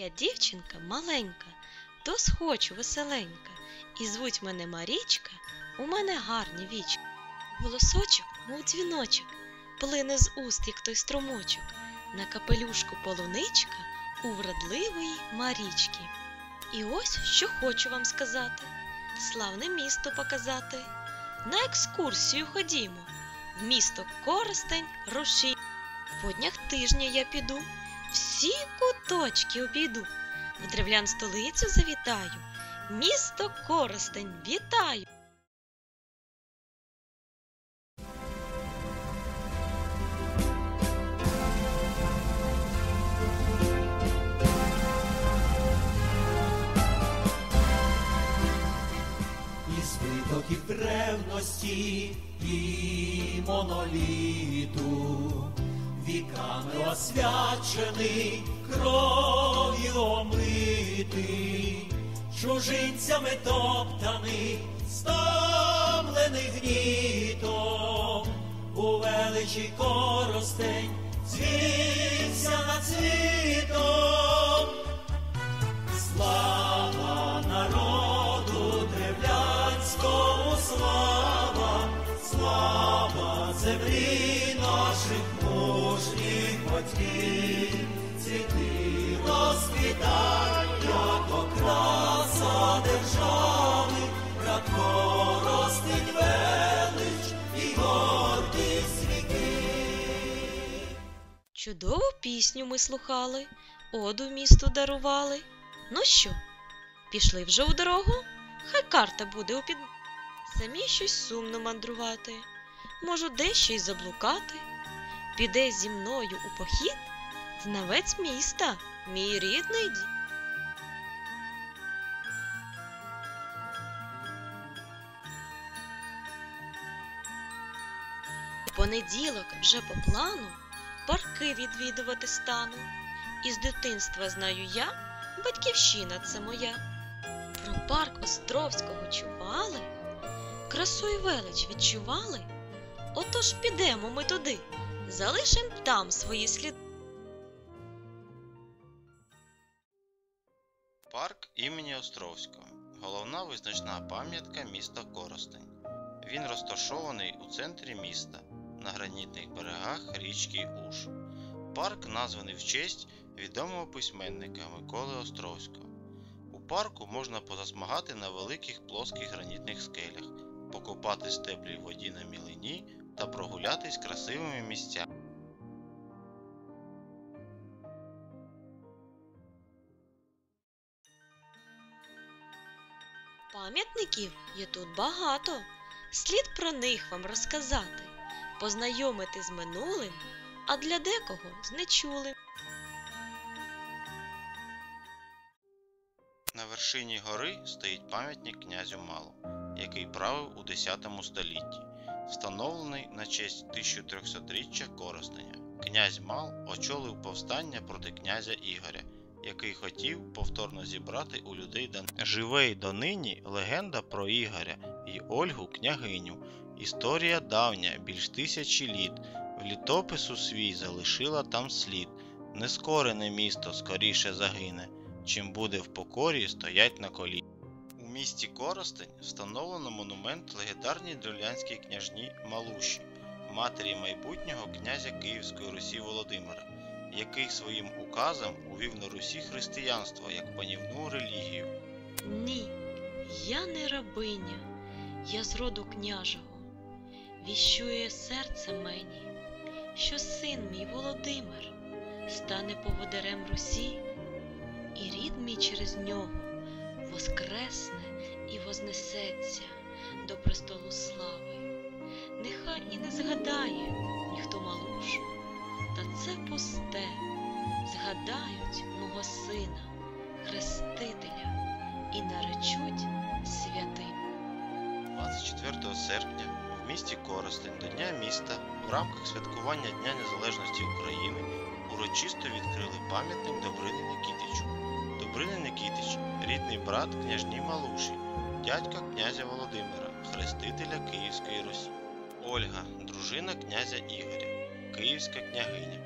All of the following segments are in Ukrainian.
Я дівчинка маленька, то схочу веселенька, і звуть мене Марічка, у мене гарні вічка. Голосочок, мов дзвіночок, плине з уст, як той струмочок, на капелюшку полуничка у вродливої Марічки. І ось що хочу вам сказати: славне місто показати. На екскурсію ходімо, в місто Коростень руші. По днях тижня я піду, всі куточки обійду, в древлян столицю завітаю, місто Коростень вітаю. Із витоків древності і моноліту, віками освячений, кров'ю омитий, чужинцями топтаний, стомлений гнітом, у величі коростень звівся на світом. Чудову пісню ми слухали, оду місту дарували. Ну що, пішли вже у дорогу? Хай карта буде у під... Самі щось сумно мандрувати, можу дещо й заблукати. Піде зі мною у похід знавець міста, мій рідний дім. Понеділок вже по плану парки відвідувати стану. Із дитинства знаю я, батьківщина це моя. Про парк Островського чували, красу і велич відчували. Отож підемо ми туди, залишим там свої сліди. Парк імені Островського головна визначна пам'ятка міста Коростень. Він розташований у центрі міста на гранітних берегах річки Уж. Парк названий в честь відомого письменника Миколи Островського. У парку можна позасмагати на великих плоских гранітних скелях, покупати стеблі в воді на мілині та прогулятись красивими місцями. Пам'ятників є тут багато. Слід про них вам розказати, познайомити з минулим, а для декого з нечулим. На вершині гори стоїть пам'ятник князю Малу, який правив у X столітті, встановлений на честь 1300-річчя Коростеня. Князь Мал очолив повстання проти князя Ігоря, який хотів повторно зібрати у людей Дон. Живе й донині легенда про Ігоря і Ольгу княгиню. Історія давня, більш тисячі літ. В літопису свій залишила там слід. Нескорене місто скоріше загине чим буде в покорі стоять на коліні. У місті Коростень встановлено монумент легендарній древлянській княжні Малуші, матері майбутнього князя Київської Русі Володимира, який своїм указом увів на Русі християнство як панівну релігію. Ні, я не рабиня, я з роду княжого. Віщує серце мені, що син мій Володимир стане поводарем Русі, і рід мій через нього воскресне і вознесеться до престолу слави. Нехай і не згадає ніхто малушу, та це пусте, згадають мого сина, хрестителя, і наречуть святим. 24 серпня місті Коростень до Дня міста в рамках святкування Дня Незалежності України урочисто відкрили пам'ятник Добрині Никітичу. Добриний Никітич рідний брат княжні Малуші, дядька князя Володимира, хрестителя Київської Русі. Ольга, дружина князя Ігоря, київська княгиня.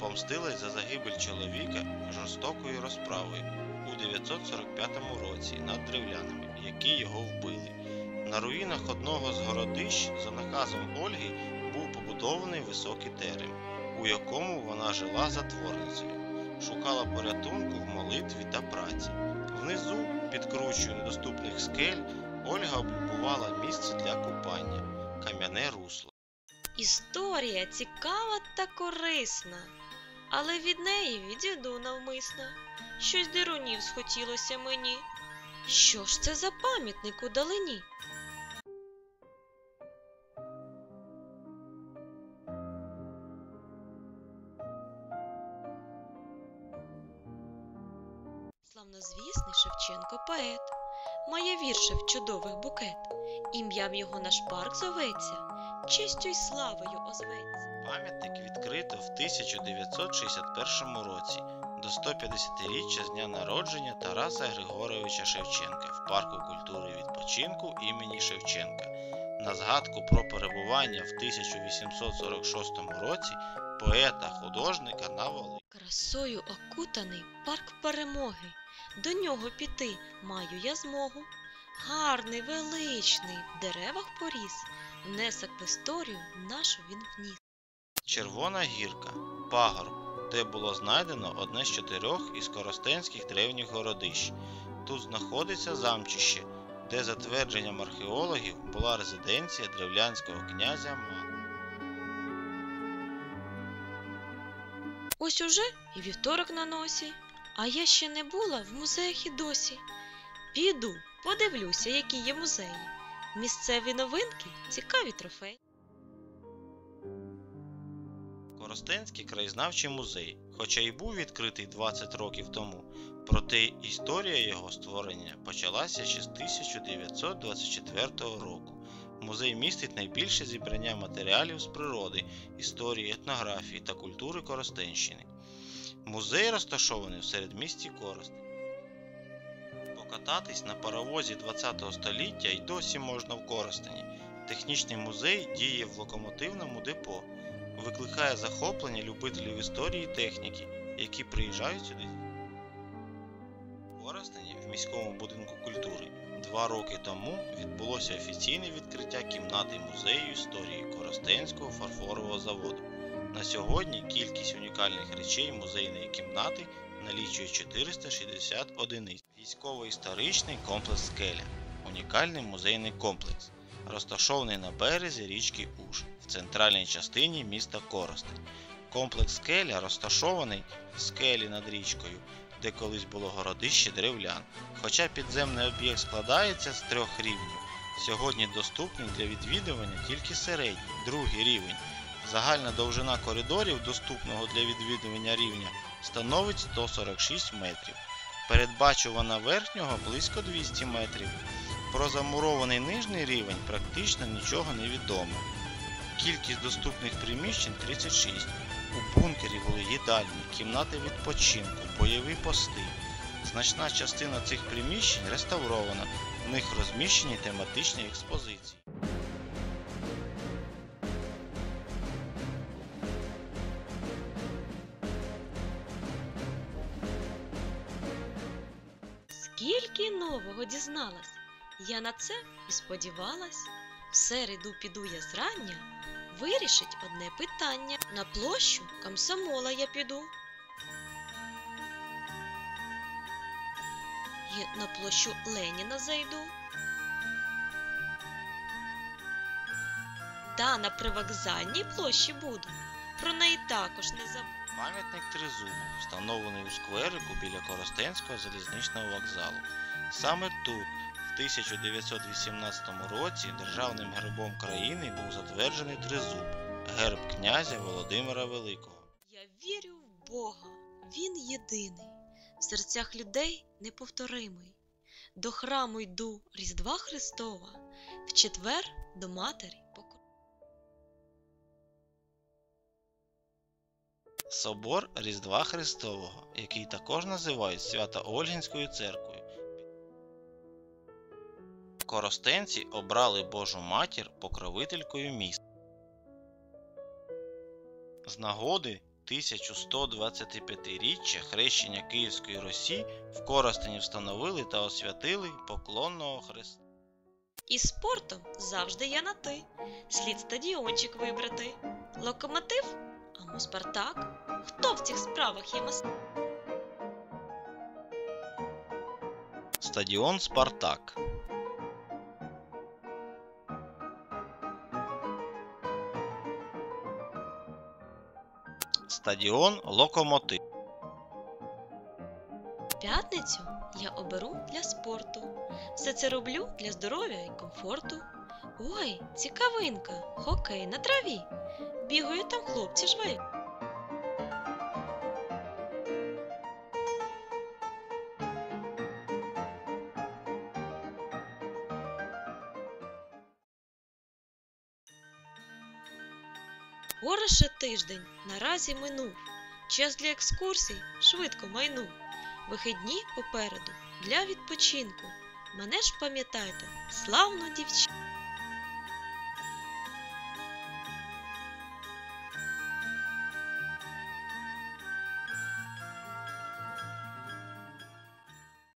помстилась за загибель чоловіка жорстокою розправою у 945 році над древлянами, які його вбили. На руїнах одного з городищ за наказом Ольги був побудований високий терем, у якому вона жила затворницею, шукала порятунку в молитві та праці. Внизу, під кручею недоступних скель, Ольга облюбувала місце для купання кам'яне русло. Історія цікава та корисна, але від неї відійду навмисно. Щось дирунів схотілося мені. Що ж це за пам'ятник у далині? Поет, має віршів чудових букет. Ім'ям його наш парк зоветься, честю й славою озветься. Пам'ятник відкрито в 1961 році до 150-річчя з дня народження Тараса Григоровича Шевченка в парку культури і відпочинку імені Шевченка. На згадку про перебування в 1846 році поета художника на Волині. Красою окутаний парк перемоги. До нього піти маю я змогу. Гарний, величний, в деревах поріс, внесок в історію нашу він вніс. Червона гірка, пагорб, де було знайдено одне з чотирьох із коростенських древніх городищ. Тут знаходиться замчище, де, за твердженням археологів, була резиденція древлянського князя Мала. Ось уже і вівторок на носі, а я ще не була в музеях і досі. Піду, подивлюся, які є музеї. Місцеві новинки, цікаві трофеї. Коростенський краєзнавчий музей, хоча й був відкритий 20 років тому, проте історія його створення почалася ще з 1924 року. Музей містить найбільше зібрання матеріалів з природи, історії, етнографії та культури Коростенщини. Музей розташований в середмісті Коростень. Покататись на паровозі 20 століття й досі можна в Коростені. Технічний музей діє в локомотивному депо викликає захоплення любителів історії і техніки, які приїжджають сюди. Коростені в міському будинку культури два роки тому відбулося офіційне відкриття кімнати музею історії Коростенського фарфорового заводу. На сьогодні кількість унікальних речей музейної кімнати налічує 460 одиниць. Військово-історичний комплекс Скеля унікальний музейний комплекс розташований на березі річки Уж в центральній частині міста Коростень. Комплекс скеля розташований в скелі над річкою, де колись було городище древлян. Хоча підземний об'єкт складається з трьох рівнів, сьогодні доступний для відвідування тільки середній, другий рівень. Загальна довжина коридорів, доступного для відвідування рівня, становить 146 метрів. Передбачувана верхнього близько 200 метрів. Про замурований нижній рівень практично нічого не відомо. Кількість доступних приміщень 36. У бункері були їдальні, кімнати відпочинку, бойові пости. Значна частина цих приміщень реставрована, в них розміщені тематичні експозиції. Скільки нового дізналась, я на це і сподівалась. В середу піду я зрання, вирішить одне питання. На площу комсомола я піду. І на площу Леніна зайду. Та на привокзальній площі буду. Про неї також не забуду. Пам'ятник Тризубу, встановлений у скверику біля Коростенського залізничного вокзалу. Саме тут, в 1918 році, державним гербом країни був затверджений тризуб герб князя Володимира Великого. Я вірю в Бога, Він єдиний, в серцях людей неповторимий. До храму йду Різдва Христова, в четвер до матері Собор Різдва Христового, який також називають Свято-Ольгінською церквою. Коростенці обрали Божу матір покровителькою міста. З нагоди 1125-річчя хрещення Київської Русі в Коростені встановили та освятили поклонного хреста. Із спортом завжди я на ти. Слід стадіончик вибрати. Локомотив? Амо Спартак? Хто в цих справах є мастак? Стадіон Спартак. Стадіон Локомотив. П'ятницю я оберу для спорту. Все це роблю для здоров'я і комфорту. Ой, цікавинка, хокей на траві. Бігають там хлопці жваві. Хороше тиждень наразі минув. Час для екскурсій швидко майнув. Вихідні попереду для відпочинку. Мене ж пам'ятайте, славну дівчину.